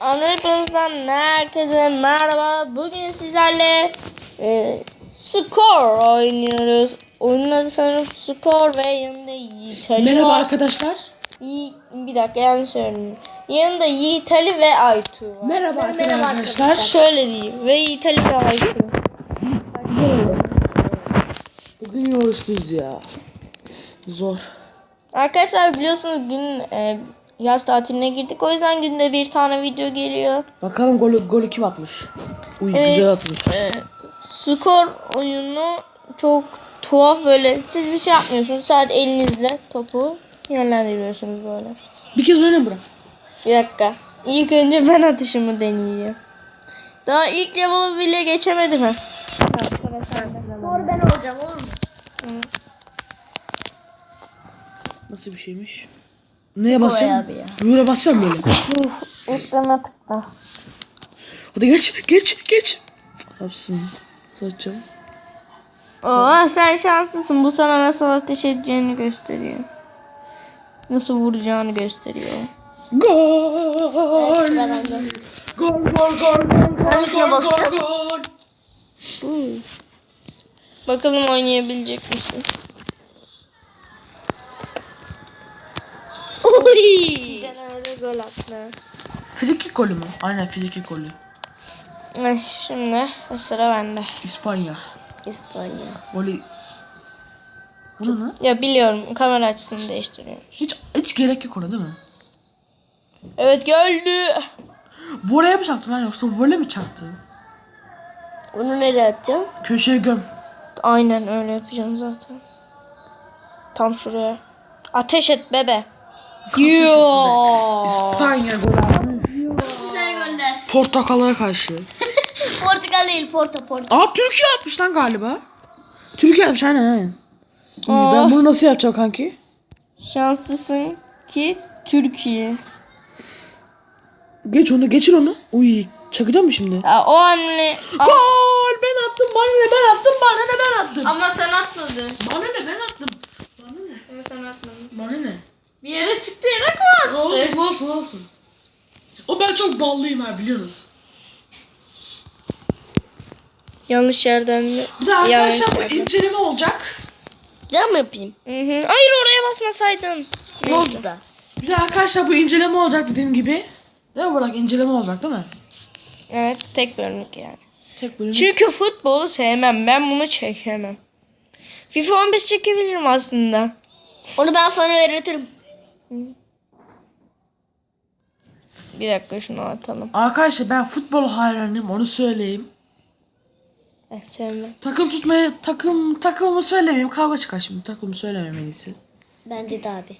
Amerika'mızdan herkese merhaba. Bugün sizlerle e, Skor oynuyoruz. Oyunun adı sanırım Skor ve yanında Yiğit Ali Merhaba var. arkadaşlar. Yi- bir dakika yanlış söyledim. Yanında Yiğit Ali ve Aytu var. Merhaba arkadaşlar. Şöyle diyeyim. Ve Yiğit Ali ve Aytu. Bugün yoğuşluyuz ya. Zor. Arkadaşlar biliyorsunuz gün e, yaz tatiline girdik. O yüzden günde bir tane video geliyor. Bakalım golü, golü kim atmış? Uy Evet. güzel atmış. e, skor oyunu çok tuhaf böyle. Siz bir şey yapmıyorsunuz. Sadece elinizle topu yönlendiriyorsunuz böyle. Bir kez oyna bırak. Bir dakika. İlk önce ben atışımı deneyeceğim. Daha ilk level'ı bile geçemedim ha. Doğru ben olacağım olur mu? Nasıl bir şeymiş? Neye basacağım? abi ya. Böyle basacağım böyle. Ekrana tıkla. Hadi geç geç geç. Yapsın. Saçacağım. Oo sen şanslısın. Bu sana nasıl ateş edeceğini gösteriyor. Nasıl vuracağını gösteriyor. Gol. Gol gol gol gol gol gol gol. Bakalım oynayabilecek misin? Oy! Caner'e gol attı. Fiziklik golü mü? Aynen fiziklik golü. Ay, şimdi sıra bende. İspanya. İspanya. Golü. Bu ne? Ya biliyorum kamera açısını değiştiriyorum. Hiç hiç gerek yok ona değil mi? Evet geldi. Voleye mi çaktı lan yoksa vole mi çaktı? Onu nereye atacağım? Köşeye göm. Aynen öyle yapacağım zaten. Tam şuraya. Ateş et bebe. Yoo. İspanya gönder. Portakal'a karşı. Portakal değil Porto Porto. Aa Türkiye atmış lan galiba. Türkiye atmış aynen aynen. İyi, Aa. ben bunu nasıl yapacağım kanki? Şanslısın ki Türkiye. Geç onu geçir onu. Uy çakacağım mı şimdi? Ya o hamle... Ah, Gol ben attım bana ne ben attım bana ne ben attım. Ama sen atmadın. Bana ne ben attım. Bana ne? Ama sen atmadın. Bana ne? Bir yere çıktı yere attı? Olsun olsun olsun. O ben çok ballıyım ha biliyorsunuz. Yanlış yerden mi? Bir de Yanlış arkadaşlar bu yerden. inceleme olacak. Güzel mi yapayım? Hı hı. Hayır oraya basmasaydın. Ne oldu da? Bir de arkadaşlar bu inceleme olacak dediğim gibi. Değil mi Burak? İnceleme olacak değil mi? Evet tek bölümlük yani. Tek bölüm. Çünkü futbolu sevmem. Ben bunu çekemem. FIFA 15 çekebilirim aslında. Onu ben sana öğretirim. Bir dakika şunu atalım. Arkadaşlar ben futbol hayranıyım onu söyleyeyim. Ben sevmem. Takım tutmaya takım takımımı söylemeyeyim. Kavga çıkar şimdi. Takımı söylemem en iyisi. Bence de abi.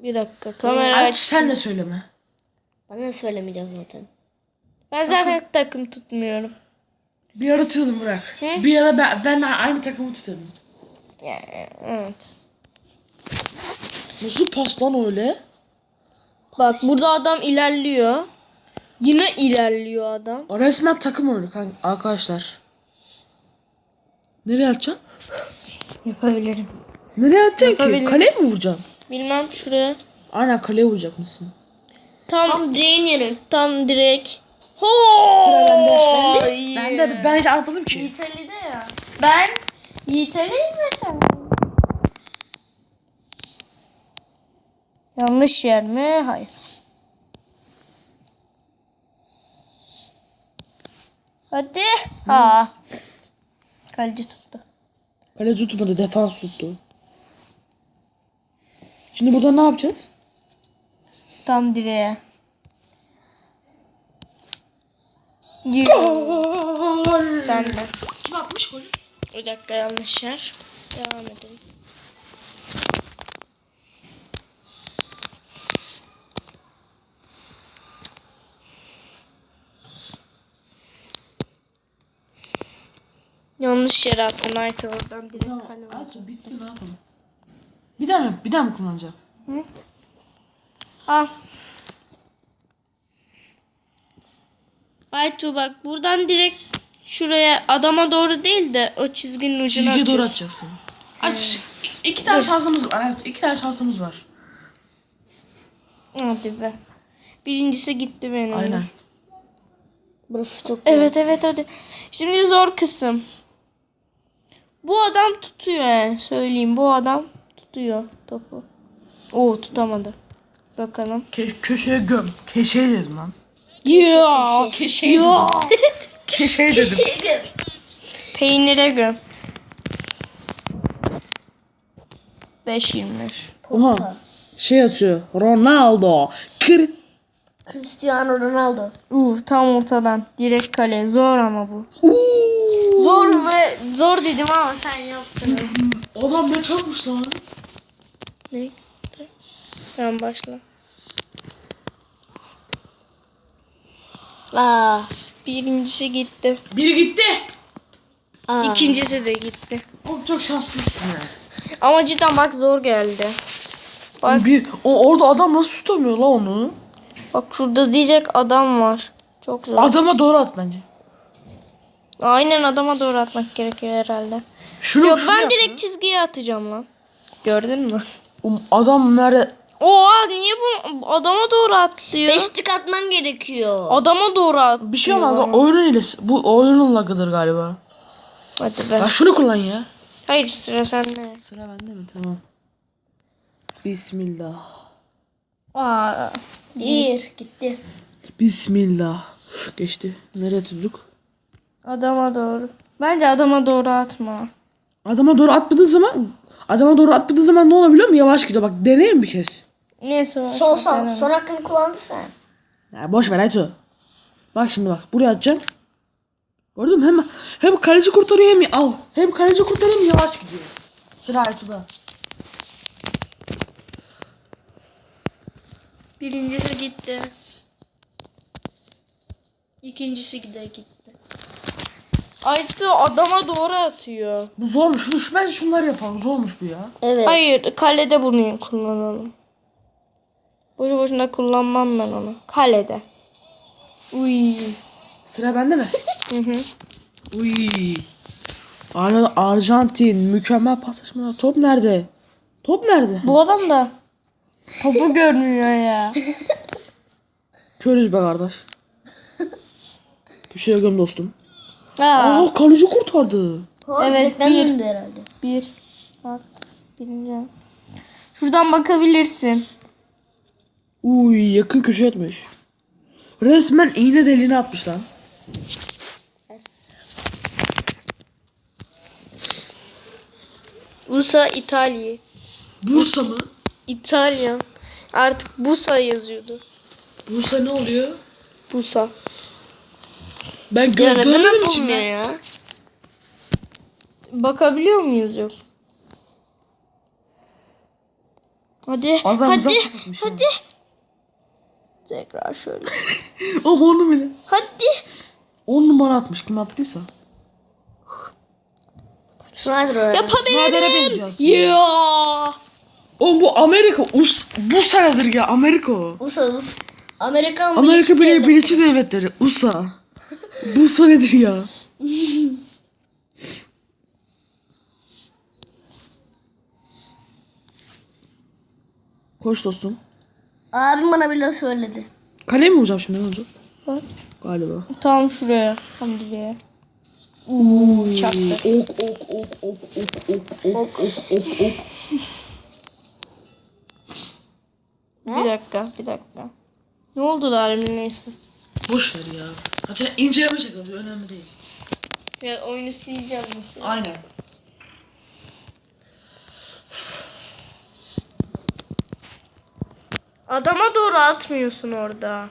Bir dakika kamera Aç sen de söyleme. Bana söylemeyeceğim zaten. Ben zaten takım tutmuyorum. Bir ara tutuyordum Burak. Hı? Bir ara ben, ben aynı takımı tutuyordum. Yani, evet. Nasıl pas lan öyle? Bak burada adam ilerliyor. Yine ilerliyor adam. O resmen takım oyunu kanka, arkadaşlar. Nereye atacaksın? Yapabilirim. Nereye atacaksın ki? Yapabilirim. Kaleye mi vuracaksın? Bilmem şuraya. Aynen kaleye vuracak mısın? Tam Tam direğin yeri. tam direkt. Ho! Sıra bende. Ben de, ben de ben hiç atmadım ki. Yiğit ya. Ben Yiğit Ali'yim mesela. Yanlış yer mi? Hayır. Hadi. Ha. Kaleci tuttu. Kaleci tutmadı, defans tuttu. Şimdi burada ne yapacağız? Tam direğe. Gol! Sen de. Kim atmış golü? Bir dakika yanlış yer. Devam edelim. Yanlış yere attın Ayta oradan direkt Tamam, kale var. at, bitti ne yapalım? Bir daha mı? Bir daha mı kullanacağım? Al. Aytu bak buradan direkt şuraya adama doğru değil de o çizginin ucuna Çizgiye doğru atıyorsun. atacaksın. Aç. İki tane şansımız var. Evet, iki tane şansımız var. Hadi be. Birincisi gitti benim. Aynen. Burası çok. Evet evet hadi. Şimdi zor kısım. Bu adam tutuyor yani söyleyeyim. Bu adam tutuyor topu. Oo tutamadı. Bakalım. Ke- köşeye göm. Keşeye dedim lan. Ya Keşeye ya. dedim. Keşeye dedim. Peynire göm. 5.25. Oha. Şey atıyor. Ronaldo. Kır. Cristiano Ronaldo. Uf tam ortadan. Direkt kale. Zor ama bu. Uuu. Zor ve zor dedim ama sen yaptın. Adam ne çarpmış lan. ne? Sen başla. Aa. Birincisi gitti. Biri gitti. Aa. İkincisi de gitti. Oğlum çok şanslısın ya. Ama cidden bak zor geldi. Bak Bir, o, orada adam nasıl tutamıyor la onu? Bak şurada diyecek adam var. Çok zor. Adama doğru at bence. Aynen adama doğru atmak gerekiyor herhalde. Şunu, Yok şunu ben yap direkt çizgiye atacağım lan. Gördün mü? Oğlum Adam nerede? Oha niye bu adama doğru at diyor? Beş tık atman gerekiyor. Adama doğru at. Bir şey olmaz. bana. Oyunun hilesi. Bu oyunun lagıdır galiba. Hadi be. Ya şunu kullan ya. Hayır sıra sende. Sıra bende mi? Tamam. Bismillah. Aa, Bir. Gitti. Bismillah. Geçti. Nereye tuttuk? adama doğru. Bence adama doğru atma. Adama doğru atmadığın zaman adama doğru atmadığın zaman ne olabiliyor mu? Yavaş gidiyor. Bak deneyin bir kez. Neyse. boş Sol sağ. Son hakkını kullandın sen. Ya boş ver Aytu. Bak şimdi bak. Buraya atacağım. Gördün mü? Hem, hem kaleci kurtarıyor hem al. Hem kaleci kurtarıyor hem yavaş gidiyor. Sıra Aytu'da. Birincisi gitti. İkincisi de gitti. Aytu adama doğru atıyor. Bu zormuş. Şu, bence şunları yapalım. Zormuş bu ya. Evet. Hayır kalede bunu kullanalım. Boşu boşuna kullanmam ben onu. Kalede. Uy. Sıra bende mi? Hı hı. Uy. Ar Arjantin mükemmel paslaşmalar. Top nerede? Top nerede? Bu adam da topu görmüyor ya. Körüz be kardeş. Köşeye göm dostum. Aa, Aa kaleci kurtardı. Evet, bir. herhalde. bir. Bak. Birinci. Şuradan bakabilirsin. Uy yakın köşeye atmış. Resmen iğne deliğine atmış lan. Busa İtalya. Bursa mı? İtalya. Artık Busa yazıyordu. Bursa ne oluyor? Busa. Ben gö görmedim içimden. ya. Bakabiliyor muyuz yok? Hadi. Adam uzak hadi. kısıtmış Hadi. Tekrar şöyle. Ama onu bile. Hadi. 10 numara atmış kim attıysa. Snyder'e benziyor aslında. Ya. Oğlum bu Amerika. Us, bu senedir ya Amerika o. USA, US. Amerikan Amerika Birleşik Birleşik, Devletleri. USA. USA nedir ya? Koş dostum. Abim bana bir laf söyledi. Kaleye mi vuracağım şimdi ne olacak? Bak. Galiba. Tam şuraya. Tam direğe. Uuu çaktı. Ok ok ok ok ok ok ok ok ok ok. Bir dakika. Bir dakika. Ne oldu da alemin neyse. Boş ver ya. Hatta inceleme çekiyoruz önemli değil. Ya oyunu sileceğim mesela. Aynen. Adama doğru atmıyorsun orada.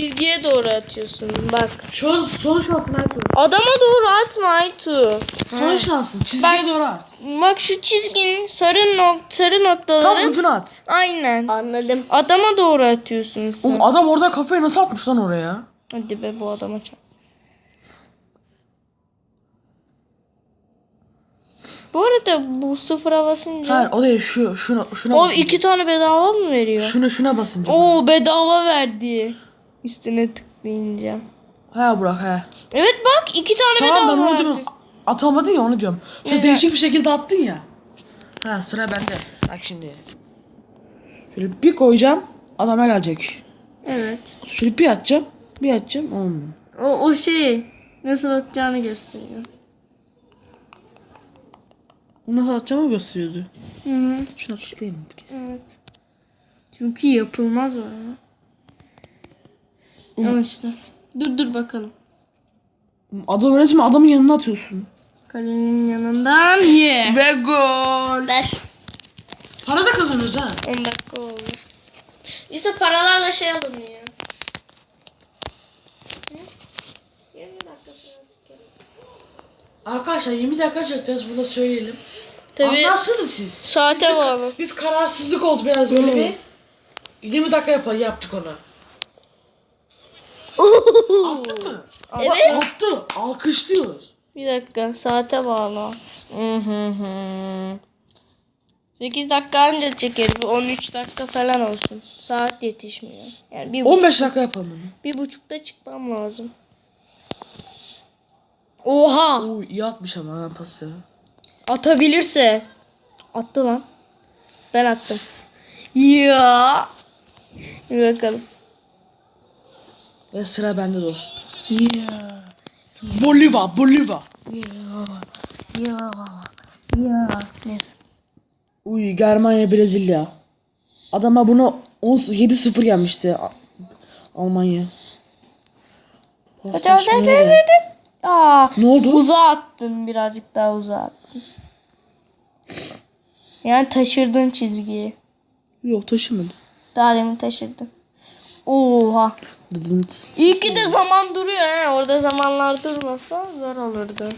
Çizgiye doğru atıyorsun. Bak. Şu an son şansın Aytu. Adama doğru atma Aytu. Son şansın. Çizgiye doğru at. Bak şu çizginin sarı nok sarı Tam noktaların ucuna at. aynen. Anladım. Adama doğru atıyorsun sen. Oğlum adam orada kafayı nasıl atmış lan oraya? Hadi be bu adama çak. Bu arada bu sıfıra basınca Hayır o değil şu şuna şuna o basınca. iki tane bedava mı veriyor? Şuna şuna basınca. Oo bedava verdi. Üstüne tıklayınca. He Burak he. Evet bak iki tane Tamam ben bedava onu verdi. diyorum. Atamadın ya onu diyorum. Şöyle Evet. değişik bir şekilde attın ya. Ha sıra bende. Bak şimdi. Şöyle bir koyacağım. Adama gelecek. Evet. Şöyle bir atacağım. Bir atacağım. Olmuyor. O, o şey nasıl atacağını gösteriyor. Bunu nasıl atacağımı gösteriyordu. Hı hı. Şuna tıklayayım bir kez. Evet. Çünkü yapılmaz o ya. Ama işte. Dur dur bakalım. Adam resmen adamın yanına atıyorsun. Kalenin yanından ye. Ve gol. Ver. Para da kazanıyoruz ha. 10 dakika oldu. İşte paralarla şey alınıyor. Hı? 20 dakika sonra çıkıyor. Arkadaşlar 20 dakika çekeceğiz bunu söyleyelim. Tabii Anlarsınız siz. saate bağlı. Biz kararsızlık oldu biraz böyle bir. 20 dakika yapalım yaptık onu. Attın mı? Evet. Attı. Alkışlıyoruz. Bir dakika saate bağlı. Hı hı hı. 8 dakika anca çekeriz. 13 dakika falan olsun. Saat yetişmiyor. Yani bir, buçuk, 15 dakika yapalım bunu. bir buçukta çıkmam lazım. Oha! Oo iyi atmış ama ha pası. Atabilirse. Attı lan. Ben attım. Ya. Bir bakalım. Ve sıra bende dostum. Bolivar, Bolivar. Ya. Ya. Neyse. Uy Germanya Brezilya. Adama bunu 10 7-0 yenmişti. A- Almanya. Hadi hadi hadi hadi. Aa, Ne oldu? uzağa attın birazcık daha uzağa attın. Yani taşırdın çizgiyi. Yok taşımadı. Daha demin taşırdın. Oha. Dıdınt. İyi ki de zaman duruyor he. Orada zamanlar durmasa zor olurdu.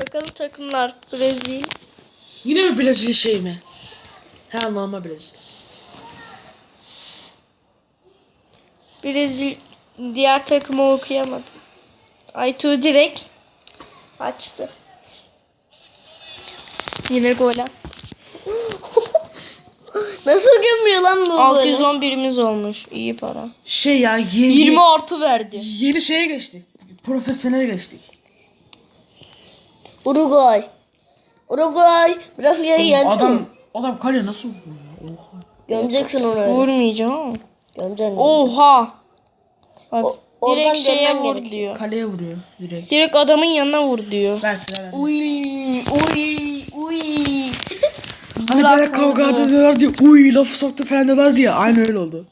Bakalım takımlar. Brezilya. Yine mi Brezilya şey mi? Ha normal Brezilya. Brezilya diğer takımı okuyamadım. Aytu direkt açtı. Yine gol attı. Nasıl gömüyor lan bu böyle? 611'imiz olmuş. İyi para. Şey ya yeni, 20 artı verdi. yeni şeye geçtik. Profesyonel geçtik. Uruguay. Uruguay. Brezilya'yı yendi Adam mi? adam kaleye nasıl vuruyor ya? Oha. Gömeceksin onu öyle. Vurmayacağım ama. Gömeceksin. Oha. Bak, O- oradan direkt şeye vur diyor. Kaleye vuruyor direkt. Direkt adamın yanına vur diyor. Ver sıra ver. Uy uy uy. Hani böyle kavga ediyorlar diye uy lafı soktu falan diyorlar diye aynı öyle oldu.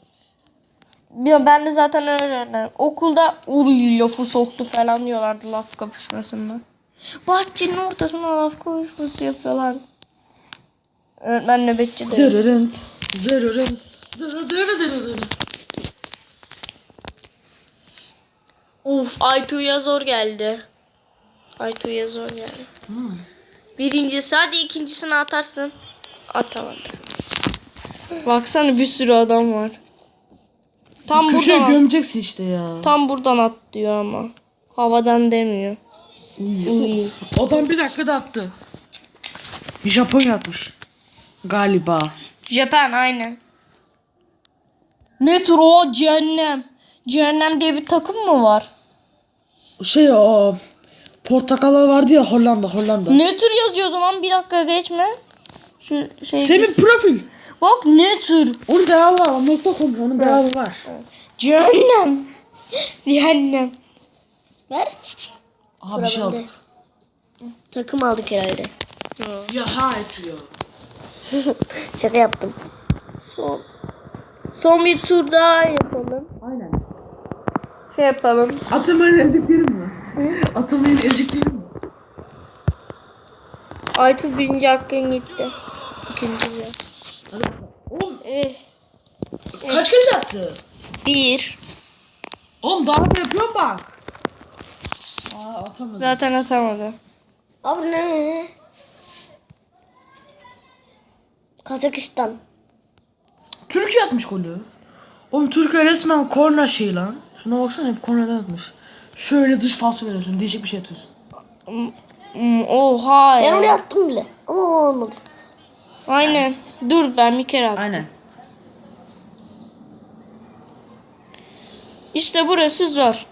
Ya ben de zaten öyle öğrendim. Okulda uy lafı soktu falan diyorlardı laf kapışmasında. Bahçenin ortasına laf kapışması yapıyorlar. Öğretmen nöbetçi de. Dırırınt. Dırırınt. Dırırırırırırırı. Of Aytu'ya zor geldi. Aytu'ya zor geldi. Hmm. Birincisi hadi ikincisini atarsın. Atamadı. Baksana bir sürü adam var. Tam Köşeye buradan gömeceksin işte ya. tam buradan at diyor ama. Havadan demiyor. Uy. Adam bir dakikada attı. Japonya atmış. Galiba. Japan aynen. Ne tür o cehennem? Cehennem diye bir takım mı var? Şey o portakallar vardı ya Hollanda Hollanda. Ne tür yazıyordu lan bir dakika geçme. Şu şey. Senin profil. Bak ne tür? Devamı var. o Nokta com. Onun devamı var. Cehennem. Cehennem. Ver. Aha bir şey aldık. Takım aldık herhalde. Ya ha etiyor. Şaka yaptım. Son. Son bir tur daha yapalım. Aynen. Şey yapalım. Atamayın eziklerim mi? Atamayın eziklerim mi? Aytu birinci hakkın gitti. Hadi bakalım. Oğlum Eh, kaç kez attı? bir. Oğlum daha da yapıyorum bak. Aa atamadı. Zaten atamadı. Abi ne? Kazakistan. Türkiye atmış golü. Oğlum Türkiye resmen korna şey lan. Şuna baksana hep kornadan atmış. Şöyle dış falso veriyorsun. Değişik bir şey atıyorsun. Hmm, Oha Ben ya. oraya attım bile. Ama olmadı. Aynen. Dur ben bir kere attım. Aynen. İşte burası zor.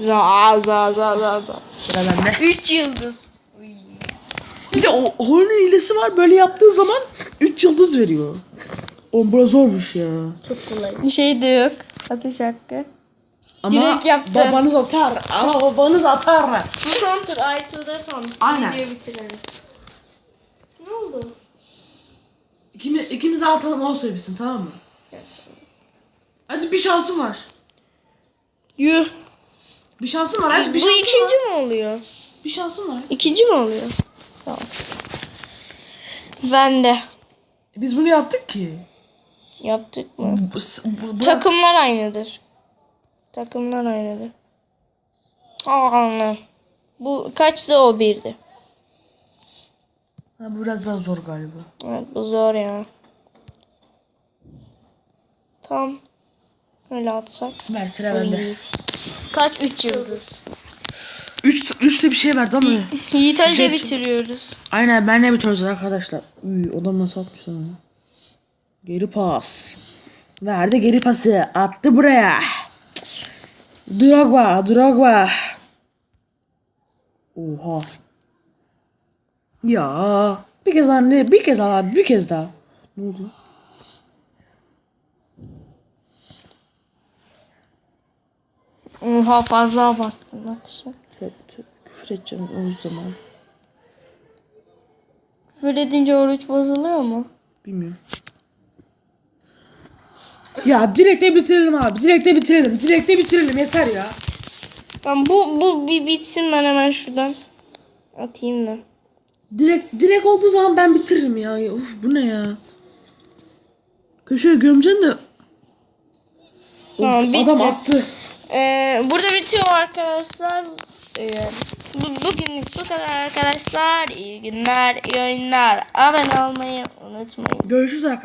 Za za za za za. Sıra bende. 3 yıldız. Bir de o oyunun hilesi var. Böyle yaptığı zaman 3 yıldız veriyor. Oğlum burası zormuş ya. Çok kolay. Bir şey de yok. Atış hakkı. Ama Direkt yaptı. babanız atar. Ama babanız atar. Bu son tur. Aytu'da son. Aynen. Videoyu bitirelim. Ne oldu? İkimiz, de atalım o söylesin tamam mı? Hadi bir şansım var. Yuh. Bir şansım var. Hadi bir Bu ikinci var. mi oluyor? Bir şansım var. İkinci mi oluyor? Tamam. Ben de. Biz bunu yaptık ki. Yaptık mı? Bu, bu, bu, Takımlar aynıdır. Takımlar aynıdır. Aa, bu kaçtı o birdi. Ha, biraz daha zor galiba. Evet bu zor ya. Tam öyle atsak. Ver sıra bende. Kaç? 3 yıldız. 3 3 de bir şey verdi ama. Yiğit Ali de Jet- bitiriyoruz. Aynen ben ne bitiriyoruz arkadaşlar. Uy odam nasıl atmış sana. Geri pas. Verdi geri pası. Attı buraya. Drogba, Drogba. Oha. Ya. Bir kez daha ne? Bir kez daha abi, bir kez daha. Ne oldu? Oha fazla abarttın atışı. Tövbe tövbe. Küfür edeceğim o zaman. Küfür edince oruç bozuluyor mu? Bilmiyorum. Ya direkte bitirelim abi. Direkte bitirelim. Direkte bitirelim yeter ya. Ben bu bu bir bitsin ben hemen şuradan atayım da. Direkt direkt olduğu zaman ben bitiririm ya. Uf bu ne ya? Köşeye gömeceksin de. Tamam, Of, bitti. Adam attı. Ee, burada bitiyor arkadaşlar. Ee, bu, bugünlük bu kadar arkadaşlar. İyi günler, iyi oyunlar. Abone olmayı unutmayın. Görüşürüz arkadaşlar.